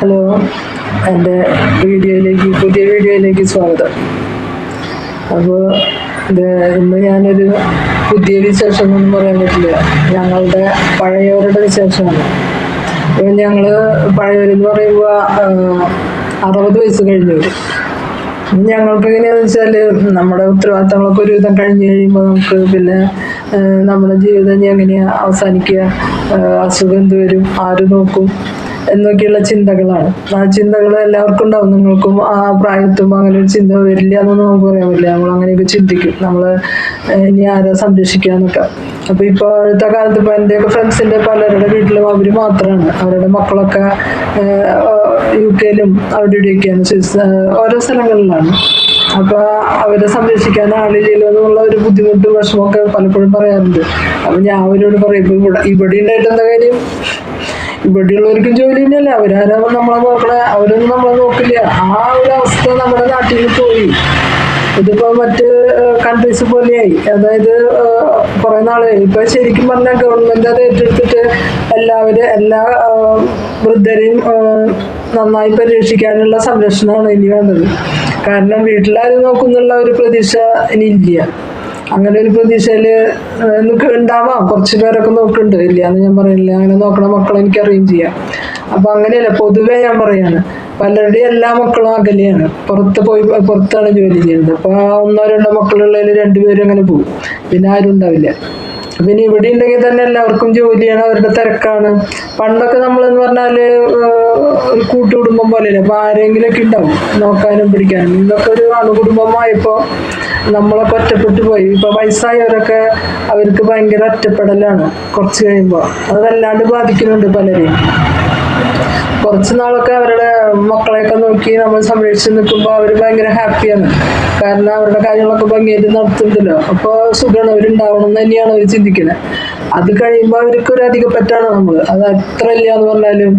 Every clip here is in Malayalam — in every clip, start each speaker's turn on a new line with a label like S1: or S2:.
S1: ഹലോ എന്റെ വീഡിയോയിലേക്ക് പുതിയ വീഡിയോയിലേക്ക് സ്വാഗതം. അപ്പോൾ ഇത് ഇന്ന് ഞാനൊരു പുതിയ വിശേഷം ഒന്നും പറയാൻ പറ്റില്ല. ഞങ്ങളുടെ പഴയവരുടെ വിശേഷമാണ്. അപ്പോൾ ഞങ്ങൾ പഴയവരെന്ന് പറയുമ്പോൾ അറുപത് വയസ്സ് കഴിഞ്ഞവർ ഞങ്ങൾക്ക് എങ്ങനെയാണെന്ന് വെച്ചാൽ നമ്മുടെ ഉത്തരവാദിത്തങ്ങളൊക്കെ ഒരുവിധം കഴിഞ്ഞ് കഴിയുമ്പോൾ നമുക്ക് പിന്നെ നമ്മുടെ ജീവിതം ഇനി എങ്ങനെയാണ് അവസാനിക്കുക? അസുഖം എന്ത് വരും? ആര് നോക്കും? എന്നൊക്കെയുള്ള ചിന്തകളാണ്. ആ ചിന്തകൾ എല്ലാവർക്കും ഉണ്ടാവും. നിങ്ങൾക്കും ആ പ്രായത്തും അങ്ങനെ ഒരു ചിന്ത വരില്ല എന്നൊന്നും നമുക്ക് പറയാൻ പറ്റില്ല. നമ്മൾ അങ്ങനെയൊക്കെ ചിന്തിക്കും. നമ്മൾ ഇനി ആരാ സംരക്ഷിക്കുക എന്നൊക്കെ. അപ്പോൾ ഇപ്പോഴത്തെ കാലത്ത് ഇപ്പോൾ എന്റെയൊക്കെ ഫ്രണ്ട്സിന്റെ പലരുടെ വീട്ടിലും അവർ മാത്രമാണ് അവരുടെ മക്കളൊക്കെ യു കെയിലും അവിടെ ഇവിടെയൊക്കെയാണ്. ഓരോ സ്ഥലങ്ങളിലാണ്. അപ്പോൾ അവരെ സംരക്ഷിക്കാൻ ആളില്ലല്ലോ എന്നുള്ള ഒരു ബുദ്ധിമുട്ടും വിഷമമൊക്കെ പലപ്പോഴും പറയാറുണ്ട്. അപ്പോൾ ഞാൻ അവരോട് പറയും ഇവിടെ ഉണ്ടായിട്ട് എന്താ കാര്യം? ഇവിടെയുള്ളവർക്കും ജോലി തന്നെയല്ലേ? അവരാരും നമ്മളെ നോക്കണേ? അവരൊന്നും നമ്മളെ നോക്കില്ല. ആ ഒരു അവസ്ഥ നമ്മുടെ നാട്ടിൽ പോയി. ഇതിപ്പോ മറ്റ് കൺട്രീസ് പോലെയായി. അതായത് കുറെ നാൾ. ഇപ്പൊ ശരിക്കും പറഞ്ഞ ഗവൺമെന്റ് അത് ഏറ്റെടുത്തിട്ട് എല്ലാവരും എല്ലാ വൃദ്ധരെയും നന്നായി പരിരക്ഷിക്കാനുള്ള സംരക്ഷണമാണ് ഇനി വേണ്ടത്. കാരണം വീട്ടിലാരും നോക്കുന്നുള്ള ഒരു പ്രതീക്ഷ ഇനി ഇല്ല. അങ്ങനെ ഒരു പ്രതീക്ഷയിൽ നിനക്ക് ഉണ്ടാവാം കുറച്ച് പേരൊക്കെ നോക്കുന്നുണ്ട് ഇല്ല എന്ന് ഞാൻ പറയില്ല അങ്ങനെ നോക്കണ മക്കളെ എനിക്ക് അറേഞ്ച് ചെയ്യാം. അപ്പൊ അങ്ങനെയല്ല പൊതുവെ ഞാൻ പറയാണ് പലരുടെയും എല്ലാ മക്കളും അകലെയാണ്. പുറത്ത് പോയി പുറത്താണ് ജോലി ചെയ്യുന്നത്. അപ്പൊ ആ ഒന്നോ രണ്ടോ മക്കളുള്ളതിൽ രണ്ടുപേരും അങ്ങനെ പോകും. പിന്നെ ആരും ഉണ്ടാവില്ല. പിന്നെ ഇവിടെ ഉണ്ടെങ്കിൽ തന്നെ എല്ലാവർക്കും ജോലിയാണ് അവരുടെ തിരക്കാണ്. പണ്ടൊക്കെ നമ്മളെന്ന് പറഞ്ഞാൽ ഒരു കൂട്ടുകുടുംബം പോലെയല്ലേ? അപ്പൊ ആരെങ്കിലുമൊക്കെ ഉണ്ടാവും നോക്കാനും പിടിക്കാനും. ഇന്നൊക്കെ ഒരു അണുകുടുംബമായപ്പോ നമ്മളൊക്കെ ഒറ്റപ്പെട്ടു പോയി. ഇപ്പൊ വയസ്സായവരൊക്കെ അവർക്ക് ഭയങ്കര ഒറ്റപ്പെടലാണ് കുറച്ച് കഴിയുമ്പോൾ അതല്ലാണ്ട് ബാധിക്കുന്നുണ്ട് പലരെയും. കുറച്ച് നാളൊക്കെ അവരുടെ മക്കളെയൊക്കെ നോക്കി നമ്മൾ സംരക്ഷിച്ച് നിൽക്കുമ്പോൾ അവർ ഭയങ്കര ഹാപ്പിയാണ്. കാരണം അവരുടെ കാര്യങ്ങളൊക്കെ ഭംഗിയായിട്ട് നടത്തുന്നുണ്ടല്ലോ. അപ്പോൾ സുഖമാണ് അവരുണ്ടാവണം എന്ന് തന്നെയാണ് അവർ ചിന്തിക്കുന്നത് അത് കഴിയുമ്പോൾ അവർക്ക് ഒരു അധികം പറ്റാണ് നമ്മൾ അത് അത്ര ഇല്ല എന്ന് പറഞ്ഞാലും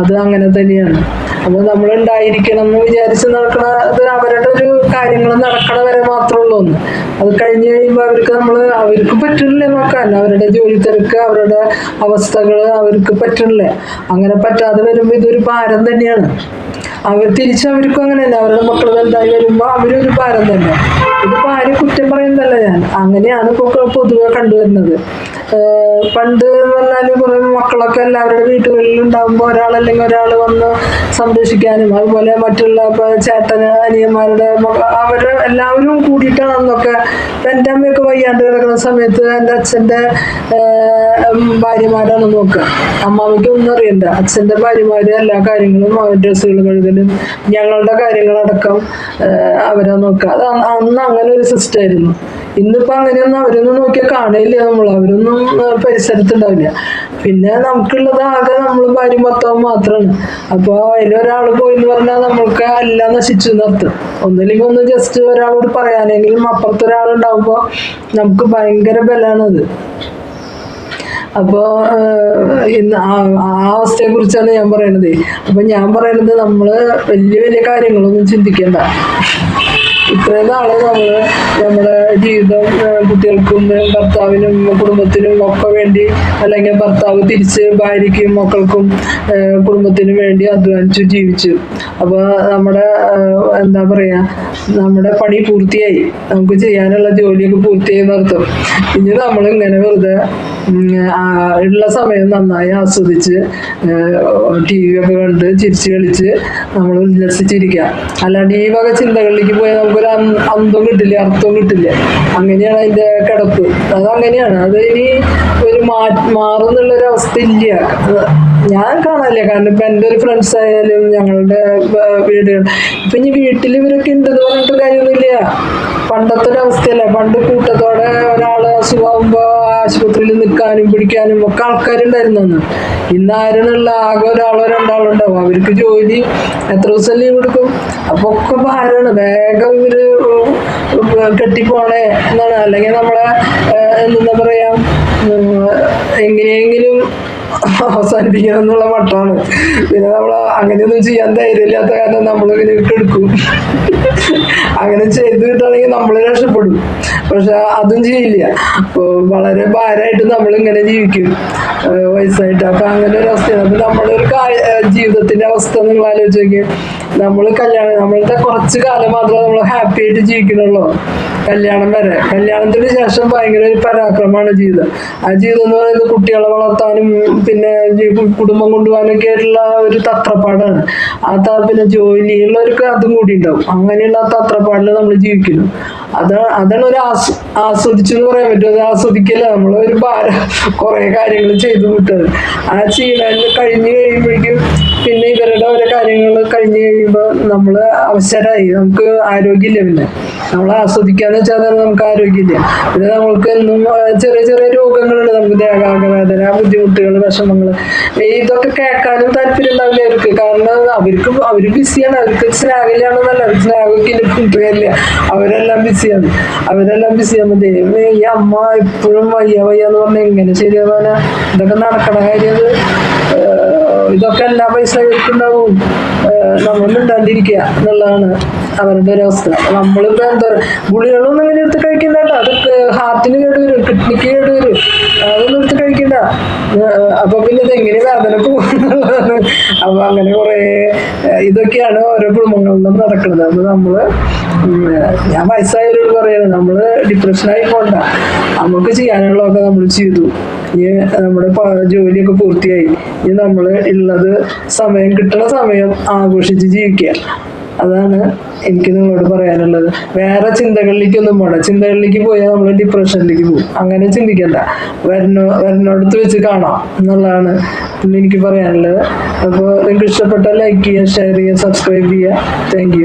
S1: അത് അങ്ങനെ തന്നെയാണ്. അപ്പോൾ നമ്മൾ ഉണ്ടായിരിക്കണം എന്ന് വിചാരിച്ച് നടക്കണത് അവരുടെ ഒരു കാര്യങ്ങൾ നടക്കണ വരെ മാത്രമേ ഒന്ന് അത് കഴിഞ്ഞ് കഴിയുമ്പോൾ അവർക്ക് നമ്മൾ അവർക്ക് പറ്റണില്ലേ നോക്കാൻ. അവരുടെ ജോലി തിരക്ക് അവരുടെ അവസ്ഥകൾ അവർക്ക് പറ്റണില്ലേ. അങ്ങനെ പറ്റാതെ വരുമ്പോൾ ഇതൊരു ഭാരം തന്നെയാണ്. അവർ തിരിച്ച് അവർക്കും അങ്ങനെ തന്നെ അവരുടെ മക്കൾ വലുതായി വരുമ്പോൾ അവരൊരു ഭാരം തന്നെ. ഇത് ആരും കുറ്റം പറയുന്നതല്ല ഞാൻ. അങ്ങനെയാണ് ഇപ്പോൾ പൊതുവെ കണ്ടുവരുന്നത്. പണ്ട് എന്ന് പറഞ്ഞാൽ കുറെ മക്കളൊക്കെ എല്ലാവരുടെ വീട്ടുകളിൽ ഉണ്ടാകുമ്പോൾ ഒരാളല്ലെങ്കിൽ ഒരാൾ വന്ന് സംരക്ഷിക്കാനും അതുപോലെ മറ്റുള്ള ചേട്ടന് അനിയന്മാരുടെ അവരെ എല്ലാവരും കൂടിയിട്ടാണ് അന്നൊക്കെ എന്നൊക്കെ എന്റെ അമ്മയൊക്കെ വയ്യാണ്ട് കിടക്കുന്ന സമയത്ത് എന്റെ അച്ഛന്റെ ഭാര്യമാരാണ് നോക്കുക. അമ്മാമ്മയ്ക്ക് ഒന്നും അറിയണ്ട. അച്ഛന്റെ ഭാര്യമാര് എല്ലാ കാര്യങ്ങളും ഡ്രസ്സുകൾ കഴുകലും ഞങ്ങളുടെ കാര്യങ്ങളടക്കം അവരെ നോക്കുക. അത് അന്ന് അങ്ങനെ ഒരു സിസ്റ്റം ആയിരുന്നു. ഇന്നിപ്പോ അങ്ങനെയൊന്നും അവരൊന്നും നോക്കിയാൽ കാണില്ല നമ്മൾ അവരൊന്നും പരിസരത്തുണ്ടാവില്ല. പിന്നെ നമുക്കുള്ളത് ആകെ നമ്മൾ ഭാര്യ മൊത്തവും മാത്രമാണ് അപ്പോൾ അതിലൊരാൾ പോയി എന്ന് പറഞ്ഞാൽ നമ്മൾക്ക് എല്ലാം നശിച്ചു നിർത്തും ഒന്നില്ലെങ്കിൽ ഒന്ന് ജസ്റ്റ് ഒരാളോട് പറയാനെങ്കിലും അപ്പുറത്ത് ഒരാളുണ്ടാവുമ്പോൾ നമുക്ക് ഭയങ്കര ബലാണത്. അപ്പോൾ ഇന്ന് ആ അവസ്ഥയെ കുറിച്ചാണ് ഞാൻ പറയണത്. അപ്പൊ ഞാൻ പറയണത് നമ്മൾ വലിയ വലിയ കാര്യങ്ങളൊന്നും ചിന്തിക്കണ്ട. ഇത്രയും നാൾ നമ്മൾ നമ്മുടെ ജീവിതം കുട്ടികൾക്കും ഭർത്താവിനും കുടുംബത്തിനും ഒക്കെ വേണ്ടി അല്ലെങ്കിൽ ഭർത്താവ് തിരിച്ച് ഭാര്യയ്ക്കും മക്കൾക്കും കുടുംബത്തിനും വേണ്ടി അധ്വാനിച്ചു ജീവിച്ചു. അപ്പൊ നമ്മുടെ എന്താ പറയാ നമ്മുടെ പണി പൂർത്തിയായി. നമുക്ക് ചെയ്യാനുള്ള ജോലിയൊക്കെ പൂർത്തിയായി നടത്തും ഇനി നമ്മൾ ഇങ്ങനെ വെറുതെ ഉള്ള സമയം നന്നായി ആസ്വദിച്ച് ടി വി ഒക്കെ കണ്ട് ചിരിച്ച് കളിച്ച് നമ്മൾ ഉല്ലസിച്ചിരിക്കുക. അല്ലാണ്ട് ഈ വക ചിന്തകളിലേക്ക് പോയാൽ നമുക്കൊരു അന്തം കിട്ടില്ല അർത്ഥവും കിട്ടില്ല. അങ്ങനെയാണ് അതിന്റെ കിടപ്പ്. അത് അങ്ങനെയാണ് അത് ഇനി ഒരു മാ മാറുന്നുള്ളൊരു അവസ്ഥ ഇല്ല ഞാൻ കാണാനില്ല. കാരണം ഇപ്പൊ എന്റെ ഒരു ഫ്രണ്ട്സ് ആയാലും ഞങ്ങളുടെ വീടുകൾ. ഇപ്പൊ ഇനി വീട്ടിൽ ഇവരൊക്കെ ഉണ്ടെന്ന് പറഞ്ഞിട്ട് കാര്യമൊന്നുമില്ല. പണ്ടത്തെ ഒരു അവസ്ഥയല്ല. പണ്ട് കൂട്ടത്തോടെ ഒരാൾ അസുഖമാകുമ്പോ ആശുപത്രിയിൽ നിൽക്കാനും പിടിക്കാനും ഒക്കെ ആൾക്കാരുണ്ടായിരുന്നു അന്ന്. ഇന്ന് ആരാണുള്ള ആകെ ഒരാളോ രണ്ടാളോ ഉണ്ടാവും. അവർക്ക് ജോലി എത്ര ദിവസം ലീവ് എടുക്കും? അപ്പൊ ഒക്കെ ഭാരമാണ്. വേഗം ഇവർ കെട്ടിപ്പോണേ എന്നാണ്. അല്ലെങ്കിൽ നമ്മളെ എന്താ പറയാ എങ്ങനെയെങ്കിലും അവസാനിപ്പിക്കണം എന്നുള്ള മട്ടാണ്. പിന്നെ നമ്മൾ അങ്ങനെയൊന്നും ചെയ്യാൻ ധൈര്യമില്ലാത്ത കാരണം നമ്മളിങ്ങനെ എടുക്കും അങ്ങനെ ചെയ്ത് കിട്ടുകയാണെങ്കിൽ നമ്മൾ രക്ഷപ്പെടും. പക്ഷെ അതും ചെയ്യില്ല. അപ്പോൾ വളരെ ഭാരമായിട്ട് നമ്മൾ ഇങ്ങനെ ജീവിക്കും വയസ്സായിട്ട്. അപ്പൊ അങ്ങനെ ഒരു അവസ്ഥയാണ്. അപ്പൊ നമ്മളൊരു ജീവിതത്തിന്റെ അവസ്ഥ നിങ്ങൾ ആലോചിച്ച് നോക്കിയാൽ നമ്മൾ കല്യാണം നമ്മളുടെ കുറച്ച് കാലം മാത്രമേ നമ്മൾ ഹാപ്പി ആയിട്ട് ജീവിക്കണുള്ളൂ കല്യാണം വരെ. കല്യാണത്തിന് ശേഷം ഭയങ്കര ഒരു പരാക്രമമാണ് ജീവിതം. ആ ജീവിതം എന്ന് പറയുന്നത് കുട്ടികളെ വളർത്താനും പിന്നെ കുടുംബം കൊണ്ടുപോകാനൊക്കെ ആയിട്ടുള്ള ഒരു തത്രപ്പാടാണ്. ആ പിന്നെ ജോലിയുള്ളവർക്ക് അതും കൂടി ഉണ്ടാവും. അങ്ങനെയുള്ള ആ തത്രപ്പാടിൽ നമ്മൾ ജീവിക്കുന്നു. അതാണ് അതാണ് ഒരു ആസ് ആസ്വദിച്ചു എന്ന് പറയാൻ പറ്റും. അത് ആസ്വദിക്കല്ല. നമ്മൾ ഒരു ഭാര കുറെ കാര്യങ്ങൾ ചെയ്തു വിട്ടത്. ആ ചെയ്യണ കഴിഞ്ഞു കഴിയുമ്പോഴേക്കും പിന്നെ ഇവരുടെ ഓരോ കാര്യങ്ങൾ കഴിഞ്ഞു കഴിയുമ്പോൾ നമ്മൾ അവസരമായി നമുക്ക് ആരോഗ്യമില്ല പിന്നെ. നമ്മൾ ആസ്വദിക്കാന്ന് വെച്ചാൽ നമുക്ക് ആരോഗ്യമില്ല? പിന്നെ നമ്മൾക്ക് എന്നും ചെറിയ ചെറിയ രോഗങ്ങളുണ്ട്. നമുക്ക് ദേഹാംഗവേദന ബുദ്ധിമുട്ടുകൾ വിഷമങ്ങൾ ഇതൊക്കെ കേൾക്കാനും താല്പര്യം ഉണ്ടാവില്ല അവർക്ക് കാരണം അവർക്ക് അവർ ബിസിയാണ്. അവർക്ക് സ്നാഗിലാണെന്നല്ല അവർ സ്നാഗൊക്കെ കിട്ടുകയില്ല അവരെല്ലാം ബിസിയാണ്. അവരെല്ലാം ബിസിയാണ്. ദൈവമേ ഈ അമ്മ എപ്പോഴും വയ്യ വയ്യ എന്ന് പറഞ്ഞാൽ എങ്ങനെ ശരിയാവാനാ ഇതൊക്കെ നടക്കണ കാര്യം ഇതൊക്കെ എല്ലാ പൈസ ഇവർക്കുണ്ടാവും. നമ്മൾ മിണ്ടാണ്ടിരിക്കുക എന്നുള്ളതാണ്. അവരുടെ ഒരു അവസ്ഥ. നമ്മളിപ്പോ എന്താ പറയുക ഗുളികളൊന്നും അങ്ങനെ എടുത്ത് കഴിക്കണ്ട അത് ഹാർട്ടിന് കേടുവരും കിഡ്നിക്ക് കേടുവരും. അതൊന്നും എടുത്ത് കഴിക്കണ്ട. അപ്പൊ പിന്നെ ഇത് എങ്ങനെ വേദന പോകുന്നതാണ്? അപ്പൊ അങ്ങനെ കുറെ ഇതൊക്കെയാണ് ഓരോ കുടുംബങ്ങളിലും നടക്കുന്നത്. അത് നമ്മൾ ഞാൻ വയസ്സായവരോട് പറയാണ് നമ്മൾ ഡിപ്രഷനായി പോണ്ട. നമുക്ക് ചെയ്യാനുള്ളതൊക്കെ നമ്മൾ ചെയ്തു. ഇനി നമ്മുടെ ജോലിയൊക്കെ പൂർത്തിയായി. ഇനി നമ്മൾ ഉള്ളത് സമയം കിട്ടുന്ന സമയം ആഘോഷിച്ച് ജീവിക്കുക. അതാണ് എനിക്ക് നിങ്ങളോട് പറയാനുള്ളത്. വേറെ ചിന്തകളിലേക്ക് ഒന്നും പോണ ചിന്തകളിലേക്ക് പോയാൽ നമ്മൾ ഡിപ്രഷനിലേക്ക് പോകും. അങ്ങനെ ചിന്തിക്കണ്ട. വരണോ വരണോടത്ത് വെച്ച് കാണാം എന്നുള്ളതാണ് പിന്നെ എനിക്ക് പറയാനുള്ളത്. അപ്പോൾ നിങ്ങൾക്ക് ഇഷ്ടപ്പെട്ട ലൈക്ക് ചെയ്യുക ഷെയർ ചെയ്യുക സബ്സ്ക്രൈബ് ചെയ്യുക. താങ്ക്